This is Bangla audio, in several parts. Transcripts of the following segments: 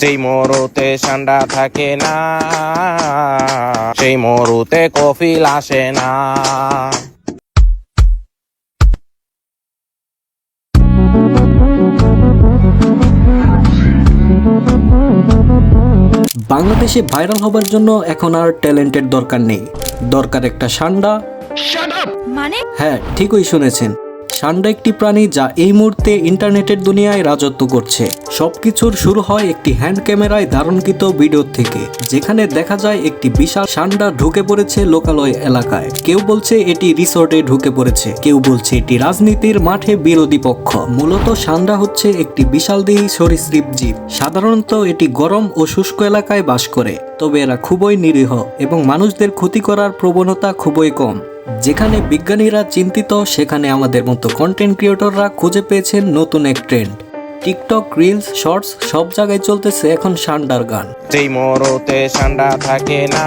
যেই মরুতে ঠান্ডা থাকে না সেই মরুতে কফিল আসে না। বাংলাদেশে ভাইরাল হবার জন্য এখন আর ট্যালেন্টের দরকার নেই। দরকার একটা সান্ডা। মানে হ্যাঁ ঠিকই শুনেছেন। সান্ডা একটি প্রাণী যা এই মুহূর্তে ইন্টারনেটের দুনিয়ায় রাজত্ব করছে। সবকিছুর শুরু হয় একটি হ্যান্ড ক্যামেরায় ধারণকৃত ভিডিও থেকে, যেখানে দেখা যায় একটি বিশাল সান্ডা ঢুকে পড়েছে লোকালয় এলাকায়। কেউ বলছে এটি রিসোর্টে ঢুকে পড়েছে, কেউ বলছে এটি রাজনীতির মাঠে বিরোধী পক্ষ। মূলত সান্ডা হচ্ছে একটি বিশালদেহী সরীসৃপ জীব। সাধারণত এটি গরম ও শুষ্ক এলাকায় বাস করে, তবে এরা খুবই নিরীহ এবং মানুষদের ক্ষতি করার প্রবণতা খুবই কম। যেখানে বিজ্ঞানীরা চিন্তিত সেখানে আমাদের মতো কন্টেন্ট ক্রিয়েটররা খুঁজে পেয়েছেন নতুন এক ট্রেন্ড টিকটক রিলস শর্টস সব জায়গায় চলতেছে এখন সান্ডার গান। সান্ডা থাকে না।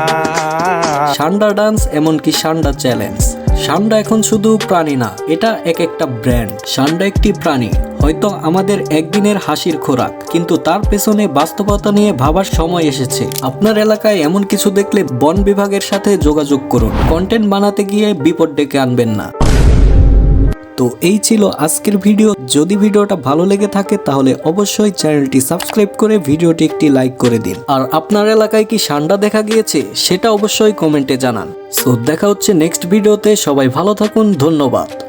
সান্ডা ডান্স এমনকি সান্ডা চ্যালেঞ্জ সান্ডা এখন শুধু প্রাণী না, এটা এক একটা ব্র্যান্ড। সান্ডা একটি প্রাণী, হয়তো আমাদের একদিনের হাসির খোরাক, কিন্তু তার পেছনে বাস্তবতা নিয়ে ভাবার সময় এসেছে। আপনার এলাকায় এমন কিছু দেখলে বন বিভাগের সাথে যোগাযোগ করুন। কন্টেন্ট বানাতে গিয়ে বিপদ ডেকে আনবেন না। তো এই ছিল আজকের ভিডিও। যদি ভিডিওটা ভালো লেগে থাকে, তাহলে অবশ্যই চ্যানেলটি সাবস্ক্রাইব করে ভিডিওটি একটি লাইক করে দিন। আর আপনার এলাকায় কি সান্ডা দেখা গিয়েছে, সেটা অবশ্যই কমেন্টে জানান। সো দেখা হচ্ছে নেক্সট ভিডিওতে। সবাই ভালো থাকুন, ধন্যবাদ।